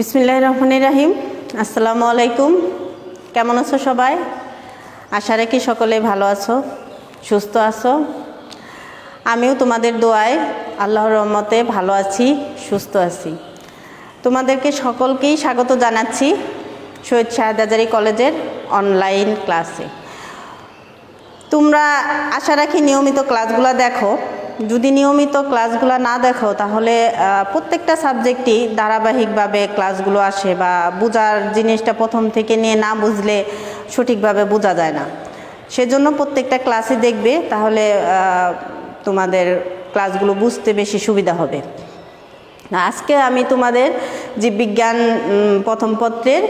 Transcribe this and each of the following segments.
বিসমিল্লাহ রহমান রাহিম। আসসালামু আলাইকুম কেমন আছো সবাই? আশা রাখি সকলে ভালো আছো, সুস্থ আছো। আমিও তোমাদের দোয়ায় আল্লাহর রহমতে ভালো আছি, সুস্থ আছি। তোমাদেরকে সকলকেই স্বাগত জানাচ্ছি শহীদ শাহেদাজারি কলেজের অনলাইন ক্লাসে তোমরা আশা রাখি নিয়মিত ক্লাসগুলো দেখো। যদি নিয়মিত ক্লাসগুলো না দেখো, তাহলে প্রত্যেকটা সাবজেক্টই ধারাবাহিকভাবে ক্লাসগুলো আসে বা বোঝার জিনিসটা প্রথম থেকে নিয়ে না বুঝলে সঠিকভাবে বোঝা যায় না। সেজন্য প্রত্যেকটা ক্লাসই দেখবে, তাহলে তোমাদের ক্লাসগুলো বুঝতে বেশি সুবিধা হবে। আজকে আমি তোমাদের জীববিজ্ঞান প্রথম পত্রের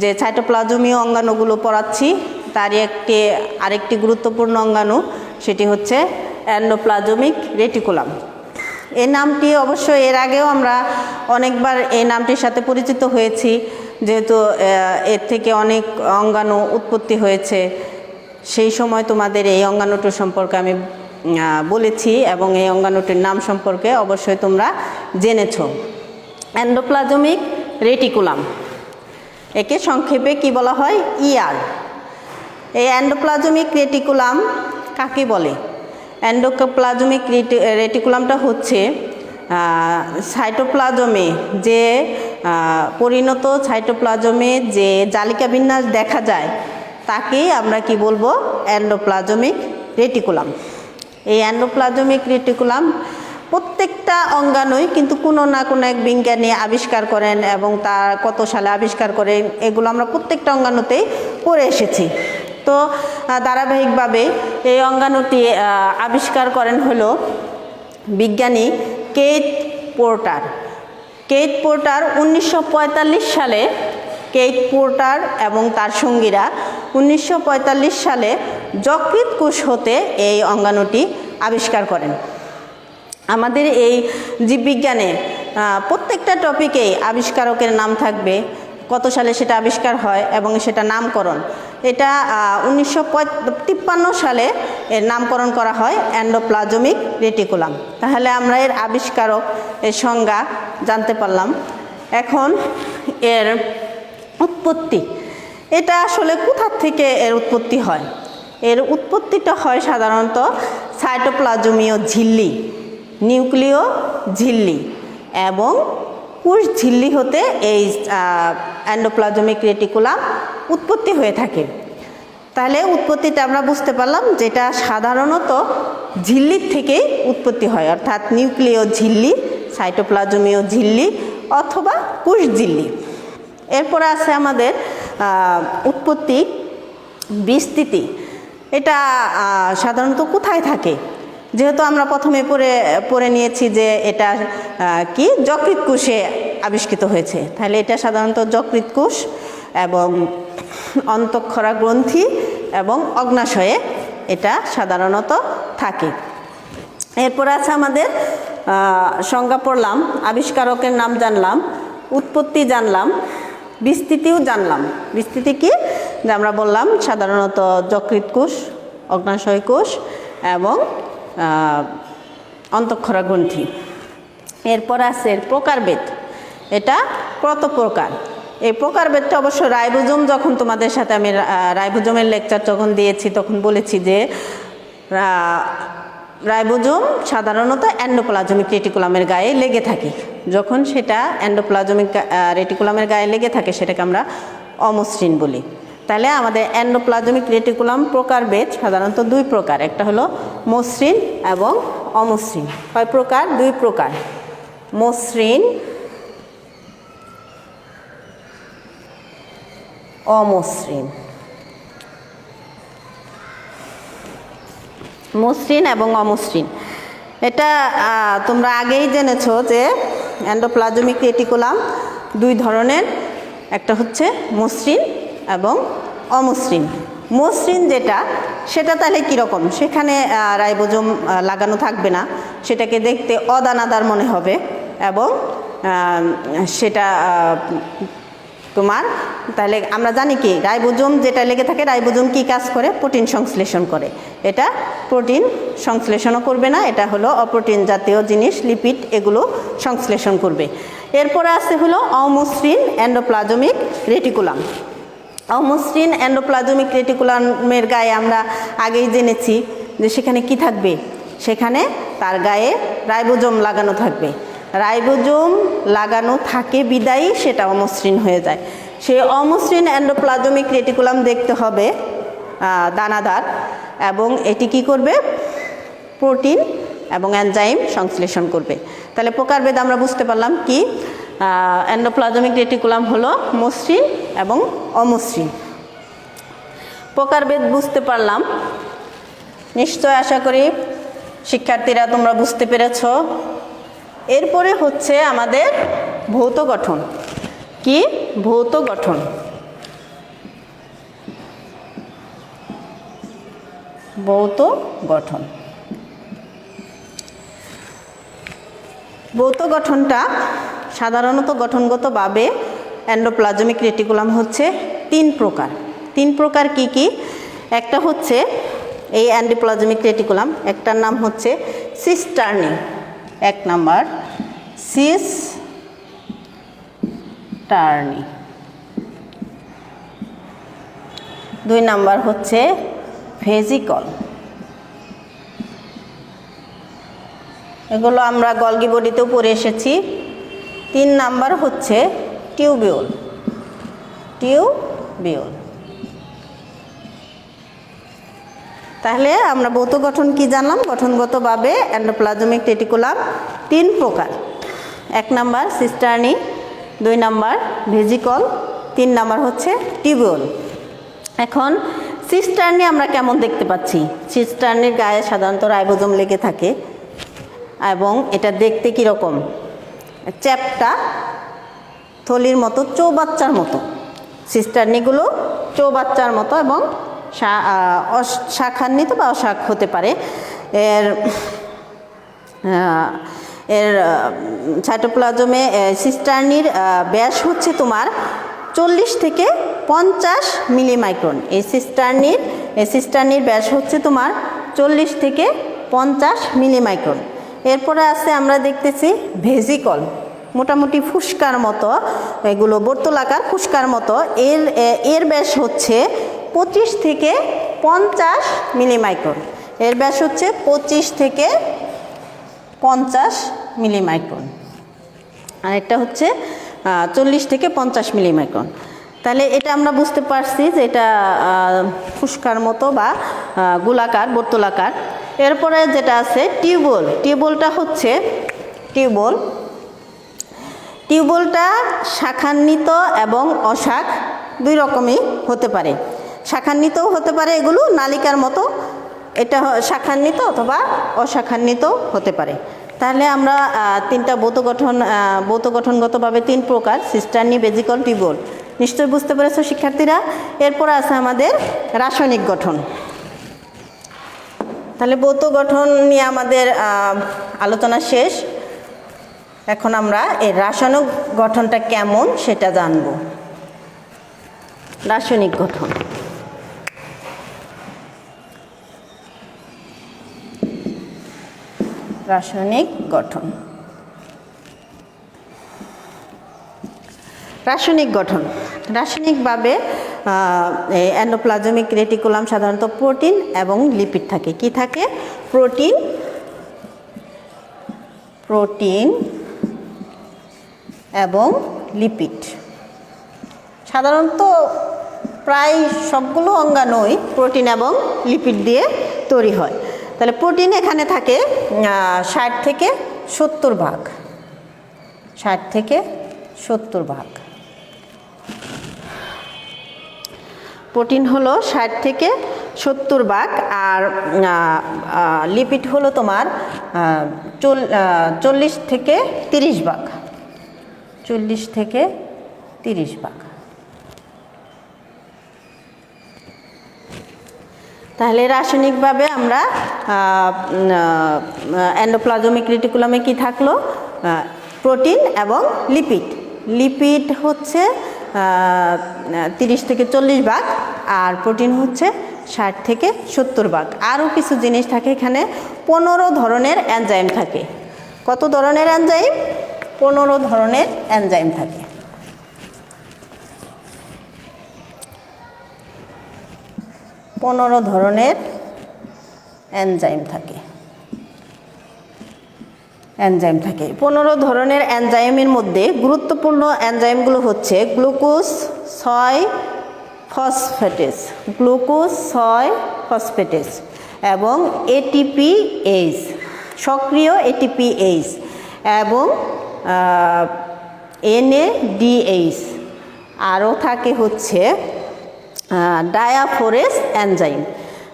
যে সাইটোপ্লাজমীয় অঙ্গাণুগুলো পড়াচ্ছি, তারই একটি, আরেকটি গুরুত্বপূর্ণ অঙ্গাণু, সেটি হচ্ছে অ্যান্ডোপ্লাজমিক রেটিকুলাম। এই নামটি অবশ্য এর আগেও আমরা অনেকবার এই নামটির সাথে পরিচিত হয়েছি, যেহেতু এর থেকে অনেক অঙ্গাণু উৎপত্তি হয়েছে। সেই সময় তোমাদের এই অঙ্গাণুটির সম্পর্কে আমি বলেছি এবং এই অঙ্গাণুটির নাম সম্পর্কে অবশ্যই তোমরা জেনেছ। Endoplasmic reticulum. একে সংক্ষেপে কি বলা হয়? ইআর এই অ্যান্ডোপ্লাজমিক রেটিকুলাম কাকে বলে? অ্যান্ডোপ্লাজমিক রেটিকুলামটা হচ্ছে সাইটোপ্লাজমে যে পরিণত সাইটোপ্লাজমে যে জালিকা বিন্যাস দেখা যায়, তাকেই আমরা কি বলব অ্যান্ডোপ্লাজমিক রেটিকুলাম এই অ্যান্ডোপ্লাজমিক রেটিকুলাম প্রত্যেকটা অঙ্গাণুই কিন্তু কোনো না কোনো এক বিজ্ঞানী আবিষ্কার করেন এবং তার কত সালে আবিষ্কার করেন, এগুলো আমরা প্রত্যেকটা অঙ্গাণুতেই পড়ে এসেছি। তো ধারাবাহিকভাবে এই অঙ্গাণুটি আবিষ্কার করেন হলো বিজ্ঞানী কেট পোর্টার। কেট পোর্টার উনিশশো পঁয়তাল্লিশ সালে কেট পোর্টার এবং তার সঙ্গীরা উনিশশো পঁয়তাল্লিশ সালে যকৃত কোষ হতে এই অঙ্গাণুটি আবিষ্কার করেন। আমাদের এই জীববিজ্ঞানে প্রত্যেকটা টপিকেই আবিষ্কারকের নাম থাকবে, কত সালে সেটা আবিষ্কার হয় এবং সেটা নামকরণ। এটা উনিশশো তিপ্পান্ন সালে এর নামকরণ করা হয় অ্যান্ডোপ্লাজমিক রেটিকুলাম। তাহলে আমরা এর আবিষ্কারক এর সংজ্ঞা জানতে পারলাম। এখন এর উৎপত্তি। এটা আসলে কোথার থেকে এর উৎপত্তি হয়? এর উৎপত্তিটা হয় সাধারণত সাইটোপ্লাজমীয় ঝিল্লি, নিউক্লিয় ঝিল্লি এবং কুশ ঝিল্লি হতে এই অ্যান্ডোপ্লাজমিক রেটিকুলাম উৎপত্তি হয়ে থাকে। তাহলে উৎপত্তিটা আমরা বুঝতে পারলাম যেটা সাধারণত ঝিল্লির থেকেই উৎপত্তি হয়, অর্থাৎ নিউক্লিয় ঝিল্লি সাইটোপ্লাজমীয় ঝিল্লি অথবা কুশ ঝিল্লি। এরপরে আছে আমাদের উৎপত্তি বিস্তৃতি। এটা সাধারণত কোথায় থাকে? যেহেতু আমরা প্রথমে পড়ে পড়ে নিয়েছি যে এটা কি? যকৃত কোষে আবিষ্কৃত হয়েছে। তাহলে এটা সাধারণত যকৃত কোষ এবং অন্তঃক্ষরা গ্রন্থি এবং অগ্নাশয়ে এটা সাধারণত থাকে। এরপর আছে আমাদের সংজ্ঞা পড়লাম, আবিষ্কারকের নাম জানলাম, উৎপত্তি জানলাম, বিস্তৃতিও জানলাম। বিস্তৃতি কি? যে আমরা বললাম সাধারণত যকৃত কোষ অগ্নাশয় কোষ এবং অন্তঃক্ষরা গ্রন্থি। এরপর আছে প্রকারভেদ। এটা কত প্রকার এই প্রকারভেদটা অবশ্য রাইবোজোম যখন তোমাদের সাথে আমি রাইবোজোমের লেকচার যখন দিয়েছি, তখন বলেছি যে রাইবোজোম সাধারণত অ্যান্ডোপ্লাজমিক রেটিকুলামের গায়ে লেগে থাকে। যখন সেটা অ্যান্ডোপ্লাজমিক রেটিকুলামের গায়ে লেগে থাকে, সেটাকে আমরা অমসৃণ বলি। তাহলে আমাদের অ্যান্ডোপ্লাজমিক রেটিকুলাম প্রকারভেদ সাধারণত দুই প্রকার, একটা হলো মসৃণ এবং অমসৃণ। কয় প্রকার? দুই প্রকার। মসৃণ অমসৃণ। মসৃণ এবং অমসৃণ। এটা তোমরা আগেই জেনেছো যে অ্যান্ডোপ্লাজমিক রেটিকুলাম দুই ধরনের। একটা হচ্ছে মসৃণ এবং অমসৃণ। মসৃণ যেটা, সেটা তাহলে কীরকম? সেখানে রাইবোজোম লাগানো থাকবে না। সেটাকে দেখতে অদানাদার মনে হবে এবং সেটা তোমার, তাহলে আমরা জানি কি, রাইবোজোম যেটা লেগে থাকে, রাইবোজোম কি কাজ করে? প্রোটিন সংশ্লেষণ করে। এটা প্রোটিন সংশ্লেষণও করবে না, এটা হলো অপ্রোটিন জাতীয় জিনিস, লিপিড, এগুলো সংশ্লেষণ করবে। এরপরে আছে হলো অমসৃণ অ্যান্ডোপ্লাজমিক রেটিকুলাম। অমসৃণ অ্যান্ডোপ্লাজমিক রেটিকুলামের গায়ে আমরা আগেই জেনেছি যে সেখানে কি থাকবে? সেখানে তার গায়ে রাইবোজোম লাগানো থাকবে। রাইবোজোম লাগানো থাকে, বিদায়ী, সেটা অমসৃণ হয়ে যায়। সেই অমসৃণ অ্যান্ডোপ্লাজমিক রেটিকুলাম দেখতে হবে দানাদার, এবং এটি কি করবে? প্রোটিন এবং অ্যানজাইম সংশ্লেষণ করবে। তাহলে প্রকারভেদ আমরা বুঝতে পারলাম কি? অ্যান্ডোপ্লাজমিক রেটিকুলাম হলো মসৃণ এবং অমসৃণ। প্রকারভেদ বুঝতে পারলাম। নিশ্চয় আশা করি শিক্ষার্থীরা তোমরা বুঝতে পেরেছ। এরপরে হচ্ছে আমাদের ভৌত গঠন। কি? ভৌত গঠন। ভৌত গঠন। ভৌত গঠনটা সাধারণত গঠনগতভাবে অ্যান্ডোপ্লাজমিক রেটিকুলাম হচ্ছে তিন প্রকার। তিন প্রকার কি কি? একটা হচ্ছে এই অ্যান্ডোপ্লাজমিক রেটিকুলাম, একটার নাম হচ্ছে সিস্টার্নি এক নাম্বার সিস টার্নি দুই নাম্বার হচ্ছে ভেজিকল। এগুলো আমরা গলগি বডিতেও পড়ে এসেছি। তিন নাম্বার হচ্ছে টিউবিউল। টিউবিউল। তাহলে আমরা ভৌত গঠন কি জানলাম? গঠনগতভাবে অ্যান্ডোপ্লাজমিক রেটিকুলাম তিন প্রকার। এক নাম্বার সিস্টার্নি, দুই নাম্বার ভেজিকল, তিন নাম্বার হচ্ছে টিউবিউল এখন সিস্টার্নি আমরা কেমন দেখতে পাচ্ছি? সিস্টার্নির গায়ে সাধারণত রাইবোজোম লেগে থাকে এবং এটা দেখতে কীরকম? চ্যাপটা থলির মতো, চৌবাচ্চার মতো। সিস্টার্নিগুলো চৌবাচ্চার মতো এবং শাখান্বিত বা অশাখ হতে পারে। এর এর সাইটোপ্লাজমে সিস্টার্নির ব্যাস হচ্ছে তোমার চল্লিশ থেকে পঞ্চাশ মিলিমাইক্রন। এই সিস্টার্নির সিস্টার্নির ব্যাস হচ্ছে তোমার চল্লিশ থেকে পঞ্চাশ মিলিমাইক্রন। এরপরে আছে আমরা দেখতেছি ভেজিকল। মোটামুটি ফুসকার মতো, এগুলো বর্তলাকার ফুসকার মতো। এর এর ব্যাস হচ্ছে পঁচিশ থেকে পঞ্চাশ মিলিমাইক্রন। এর ব্যাস হচ্ছে পঁচিশ থেকে পঞ্চাশ মিলিমাইক্রন। আর একটা হচ্ছে চল্লিশ থেকে পঞ্চাশ মিলিমাইক্রন। তাহলে এটা আমরা বুঝতে পারছি যে এটা ফুসকার মতো বা গোলাকার, বর্তুলাকার। এরপরে যেটা আছে, টিউবওয়েল। টিউবওয়েলটা হচ্ছে, টিউবওয়েল। টিউবওয়েলটা শাখান্বিত এবং অশাখ দুই রকমই হতে পারে। শাখান্বিতও হতে পারে এগুলো নালিকার মতো এটা শাখান্বিত অথবা অশাখান্বিত হতে পারে। তাহলে আমরা তিনটা বৌত গঠন বৌত গঠনগতভাবে তিন প্রকার সিস্টার্নি বেজিকল টিউবওয়েল নিশ্চয়ই বুঝতে পেরেছ শিক্ষার্থীরা? এরপর আছে আমাদের রাসায়নিক গঠন। তাহলে বৌত গঠন নিয়ে আমাদের আলোচনা শেষ। এখন আমরা এর রাসায়নিক গঠনটা কেমন সেটা জানব। রাসায়নিক গঠন। রাসায়নিক গঠন। রাসায়নিক গঠন। রাসায়নিকভাবে অ্যান্ডোপ্লাজমিক রেটিকুলাম সাধারণত প্রোটিন এবং লিপিড থাকে। কি থাকে? প্রোটিন প্রোটিন এবং লিপিড সাধারণত প্রায় সবগুলো অঙ্গাণুই প্রোটিন এবং লিপিড দিয়ে তৈরি হয়। তাহলে প্রোটিন এখানে থাকে ষাট থেকে সত্তর ভাগ। ষাট থেকে সত্তর ভাগ। প্রোটিন হলো ষাট থেকে সত্তর ভাগ আর লিপিড হলো তোমার চল্লিশ থেকে তিরিশ ভাগ। চল্লিশ থেকে তিরিশ ভাগ। তাহলে রাসায়নিকভাবে আমরা অ্যান্ডোপ্লাজমিক রেটিকুলামে কি থাকল? প্রোটিন এবং লিপিড লিপিড হচ্ছে তিরিশ থেকে চল্লিশ ভাগ, আর প্রোটিন হচ্ছে ষাট থেকে সত্তর ভাগ। আরও কিছু জিনিস থাকে এখানে, পনেরো ধরনের এনজাইম থাকে। কত ধরনের এনজাইম পনেরো ধরনের এনজাইম থাকে। পনেরো ধরনের এনজাইম থাকে। এনজাইম থাকে। পনেরো ধরনের এনজাইমের মধ্যে গুরুত্বপূর্ণ এনজাইমগুলো হচ্ছে গ্লুকোজ ছয় ফসফেটেস। গ্লুকোজ ছয় ফসফেটেস এবং এটিপি এইচ, সক্রিয় এটিপি এইচ এবং এনএডিএইচ আরও থাকে হচ্ছে ডায়াফোরেস এনজাইম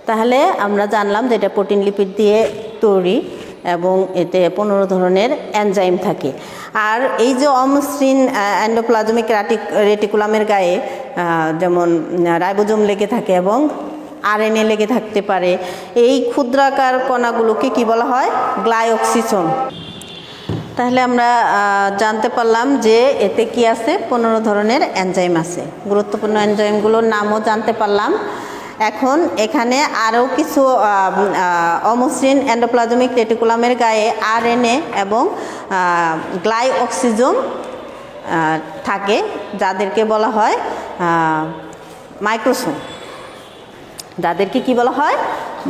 তাহলে আমরা জানলাম যে এটা প্রোটিন লিপিড দিয়ে তৈরি এবং এতে পনেরো ধরনের এনজাইম থাকে। আর এই যে অমসৃণ অ্যান্ডোপ্লাজমিক রেটিকুলামের গায়ে যেমন রাইবোজোম লেগে থাকে এবং আরএনএ লেগে থাকতে পারে, এই ক্ষুদ্রাকার কণাগুলোকে কি বলা হয়? গ্লাইঅক্সিসোম তাহলে আমরা জানতে পারলাম যে এতে কি আছে? পনেরো ধরনের এনজাইম আছে। গুরুত্বপূর্ণ এনজাইমগুলোর নামও জানতে পারলাম। এখন এখানে আরও কিছু অমসৃণ অ্যান্ডোপ্লাজমিক রেটিকুলামের গায়ে আরএনএ এবং গ্লাই অক্সিজম থাকে, যাদেরকে বলা হয় মাইক্রোসোম। যাদেরকে কি বলা হয়?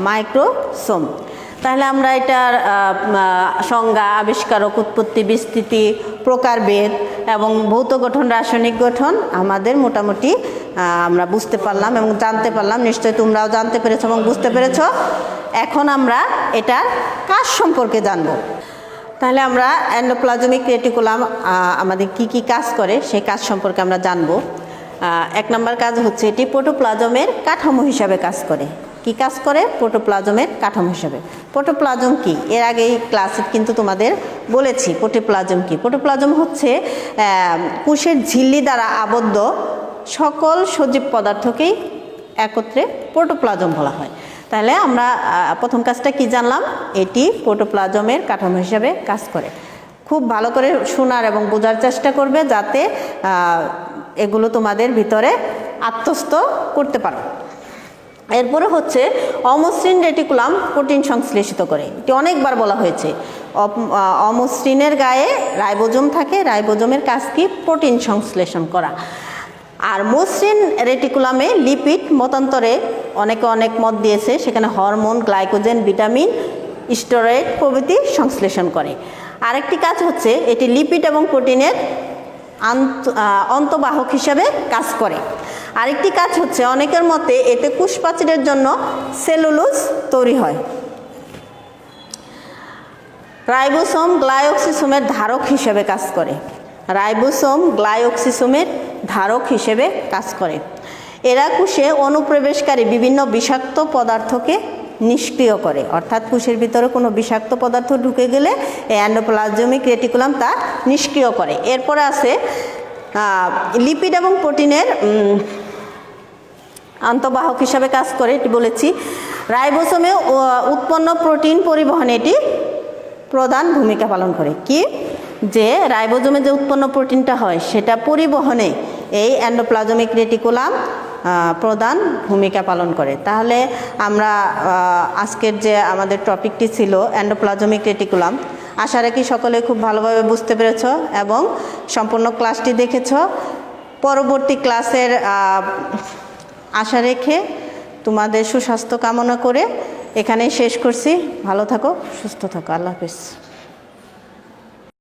মাইক্রোসোম। তাহলে আমরা এটার সংজ্ঞা আবিষ্কারক উৎপত্তি, বিস্তৃতি প্রকারভেদ এবং ভৌত গঠন, রাসায়নিক গঠন আমাদের মোটামুটি আমরা বুঝতে পারলাম এবং জানতে পারলাম। নিশ্চয়ই তোমরাও জানতে পেরেছ এবং বুঝতে পেরেছ। এখন আমরা এটার কাজ সম্পর্কে জানব। তাহলে আমরা অ্যান্ডোপ্লাজমিক রেটিকুলাম আমাদের কি কি কাজ করে সেই কাজ সম্পর্কে আমরা জানব। এক নম্বর কাজ হচ্ছে এটি প্রোটোপ্লাজমের কাঠামো হিসাবে কাজ করে। কি কাজ করে? প্রোটোপ্লাজমের কাঠামো হিসাবে। প্রোটোপ্লাজম কি? এর আগেই ক্লাসে কিন্তু তোমাদের বলেছি, প্রোটোপ্লাজম কি? প্রোটোপ্লাজম হচ্ছে কোষের ঝিল্লি দ্বারা আবদ্ধ সকল সজীব পদার্থকেই একত্রে প্রোটোপ্লাজম বলা হয়। তাহলে আমরা প্রথম কাজটা কি জানলাম? এটি প্রোটোপ্লাজমের কাঠামো হিসাবে কাজ করে। খুব ভালো করে শোনার এবং বোঝার চেষ্টা করবে যাতে এগুলো তোমাদের ভিতরে আত্মস্থ করতে পারো। এরপরে হচ্ছে অমসৃণ রেটিকুলাম প্রোটিন সংশ্লেষিত করে। এটি অনেকবার বলা হয়েছে। অমসৃণের গায়ে রাইবোজোম থাকে, রাইবোজোমের কাজ কি প্রোটিন সংশ্লেষণ করা। আর মসৃণ রেটিকুলামে লিপিড মতান্তরে অনেকে অনেক মত দিয়েছে, সেখানে হরমোন গ্লাইকোজেন ভিটামিন স্টোরেট প্রভৃতি সংশ্লেষণ করে। আরেকটি কাজ হচ্ছে, এটি লিপিড এবং প্রোটিনের অন্তবাহক হিসাবে কাজ করে। আরেকটি কাজ হচ্ছে অনেকের মতে এতে কুশপাচিরের জন্য সেলুলোজ তৈরি হয়। রাইবোসোম গ্লাইঅক্সিসোমের ধারক হিসেবে কাজ করে। রাইবোসোম গ্লাইঅক্সিসোমের ধারক হিসেবে কাজ করে। এরা কোষে অনুপ্রবেশকারী বিভিন্ন বিষাক্ত পদার্থকে নিষ্ক্রিয় করে। অর্থাৎ কোষের ভিতরে কোনো বিষাক্ত পদার্থ ঢুকে গেলে এই অ্যান্ডোপ্লাজমিক রেটিকুলাম তা নিষ্ক্রিয় করে। এরপরে আছে লিপিড এবং প্রোটিনের আন্তঃবাহক হিসাবে কাজ করে, এটি বলেছি। রাইবোসোমে উৎপন্ন প্রোটিন পরিবহনে এটি প্রধান ভূমিকা পালন করে। কি? যে রাইবোজোমে যে উৎপন্ন প্রোটিনটা হয়, সেটা পরিবহনে এই অ্যান্ডোপ্লাজমিক রেটিকুলাম প্রধান ভূমিকা পালন করে। তাহলে আমরা আজকের যে আমাদের টপিকটি ছিল অ্যান্ডোপ্লাজমিক রেটিকুলাম, আশা রাখি সকলে খুব ভালোভাবে বুঝতে পেরেছ এবং সম্পূর্ণ ক্লাসটি দেখেছ। পরবর্তী ক্লাসের আশা রেখে তোমাদের সুস্বাস্থ্য কামনা করে এখানেই শেষ করছি। ভালো থাকো, সুস্থ থাকো। আল্লাহ হাফিজ।